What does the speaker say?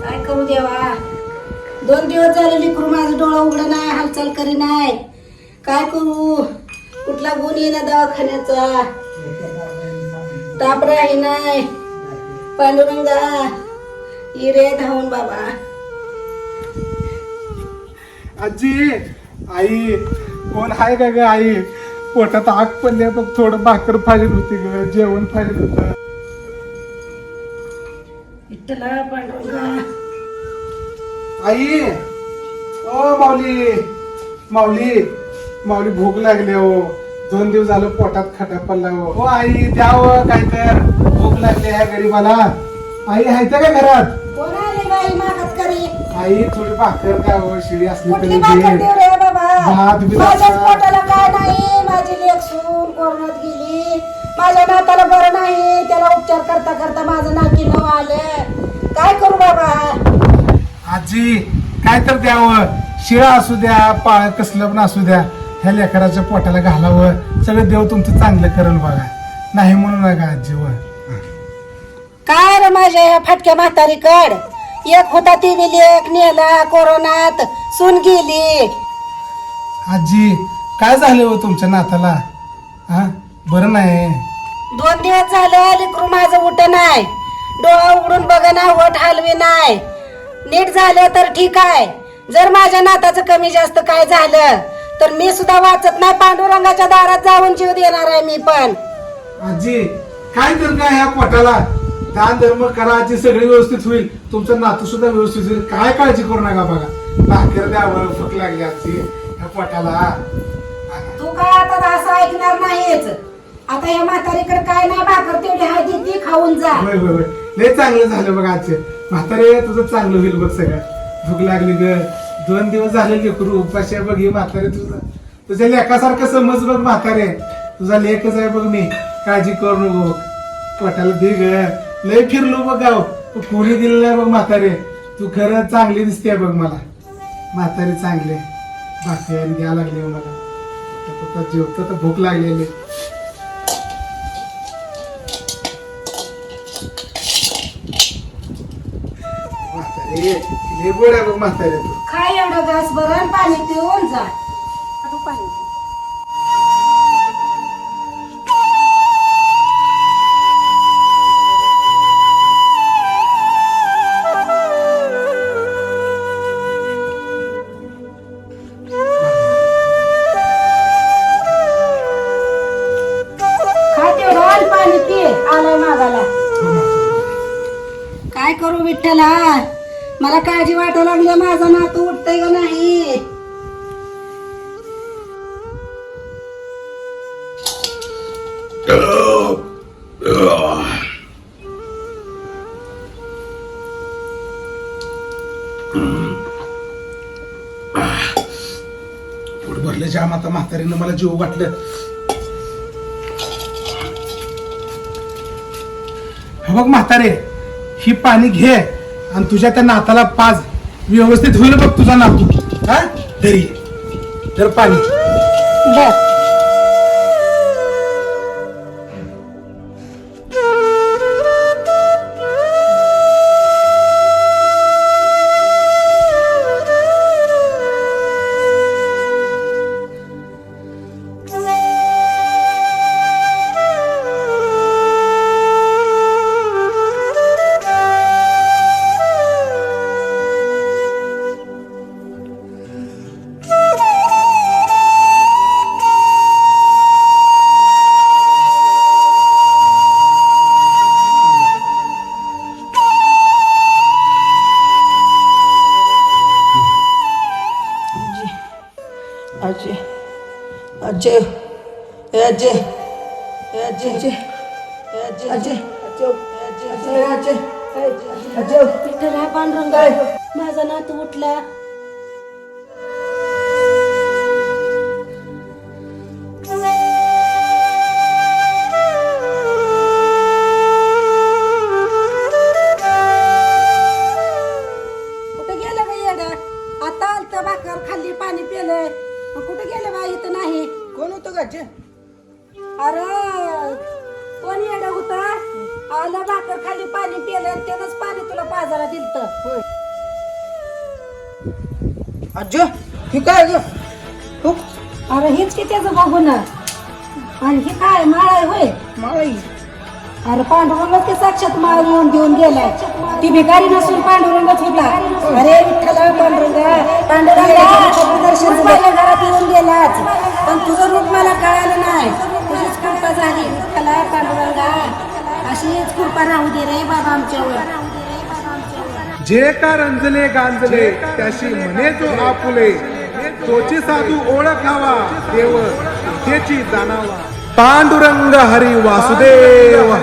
काय करू देवा? दोन दिवस झाले लिकरू माझं डोळं उघड नाही हालचाल करी नाही. काय करू? कुठला गुण येईना दवाखान्याचा. ताप राही नाही. पांडुरंगा इरे धावून बाबा. आजी आई कोण आहे का ग आई? पोटात आग पडली बघ थोडं भाकर पाहिजे होती ग जेवण पाहिजे होतं. पांडुरंगा. आई ओ माऊली माऊली माऊली भूक लागली हो. दोन दिवस झालं पोटात खटा पडला हो. ओ आई द्यावं काय तर भूक लागली आहे गरीबाला. आई आहे का घरात? कोण आले बाई मागत करी? आई थोडी भाकर काय हो शिळी असली कुठली तरी भाकर दे. देऊ रे बाबा? भात बी माझ्याच नका. पोटाला काय नाही? माझी लेख सून कोरोनात गेली. माझ्या नाताला बरं नाही. त्याला उपचार करता करता माझं नाकी नव आलं. काय करू बाबा? आजी काय तर द्यावं. शिळा असू द्या पाळ कसलं पण असू द्या. ह्या लेकराच्या पोटाला घालावं. सगळं देव तुमचं चांगलं करेल बघा. नाही म्हणू नका आजी व काय रे माझ्या ह्या फाटक्या म्हातारीकड? एक होता ती बी लेख नेला कोरोनात सून गेली. आजी काय झालं हो तुमच्या नाताला? हा? बरं नाही. दोन दिवस झालं लेकरू माझं उठ नाही. डोळा उघडून बघ ना वट हलवी नाही. नीट झालं तर ठीक आहे. जर माझ्या नाताचं कमी जास्त काय झालं तर मी सुद्धा वाचत नाही पांडुरंगाच्या दारात जाऊन जीव देणार आहे मी पण. आजी काय तर काय ह्या पोटाला? दान धर्म करा आजी सगळी व्यवस्थित होईल. तुमचं नातू सुद्धा व्यवस्थित होईल. काय काळजी करू नका बघा. भाकर द्यावं भूक लागली आजी ह्या पोटाला. तू काय आता असं ऐकणार नाहीच आता या म्हातारीकडे काय नाही भाकर तेवढी हाय ती खाऊन जा. होय होय होय. लय चांगलं झालं बघ आजचे म्हातारे तुझं चांगलं होईल बघ सगळं. भूक लागली ग. दोन दिवस झाले लेकरू उपाशी आहे बघ हे म्हातारे तुझं. तुझ्या लेखासारखं समज बघ म्हातारे. तुझा लेखच आहे बघ मी. काळजी करू नको. पोटाला दे ग. लय फिरलो बघ गाव. तू कोणी दिलं नाही बघ म्हातारे. तू खरं चांगली दिसते बघ मला. म्हातारे चांगले. बाकी द्या लागले मला. आता जेवतो तर भूक लागलेली. आहे बघ म्हातारे तू काय एवढं घास बरं आणि पाणी पिऊन जा आता पाणी. खा तेवढं आणि पाणी पी आलाय मागाला हो म्हातारे. काय करू विठ्ठला मला काळजी वाटायला लागली माझा नातू उठतय का नाही? पोट भरलं जाम आता म्हातारीनं मला जीव वाटलं. बघ म्हातारे ही पाणी घे. आणि तुझ्या त्या नाताला पाज व्यवस्थित होईल बघ तुझा नातू. काय तरी तर पाणी. बर. अजय ए अजय ए अजय अजय अजय अजय अजय अजय विठ्ठला पांडुरंग माझा नातू उठला आलं भाकर खाली पाणी पिलं त्यानंच पाणी तुला पाजाला दिलत. आजी हे काय ग? हो अरे हेच की त्याचं बघून. आणि हे काय माळ आहे होय? माळी अरे पांडुरंग ते साक्षात माळ येऊन देऊन गेलाय. ती भिकारी नसून पांडुरंगच होता. अरे विठ्ठला पांडुरंग जे का रंजले गांजले त्याशी म्हणे जो आपुले. तोची साधू ओळखावा देव त्याची जाणावा. पांडुरंग हरी वासुदेव.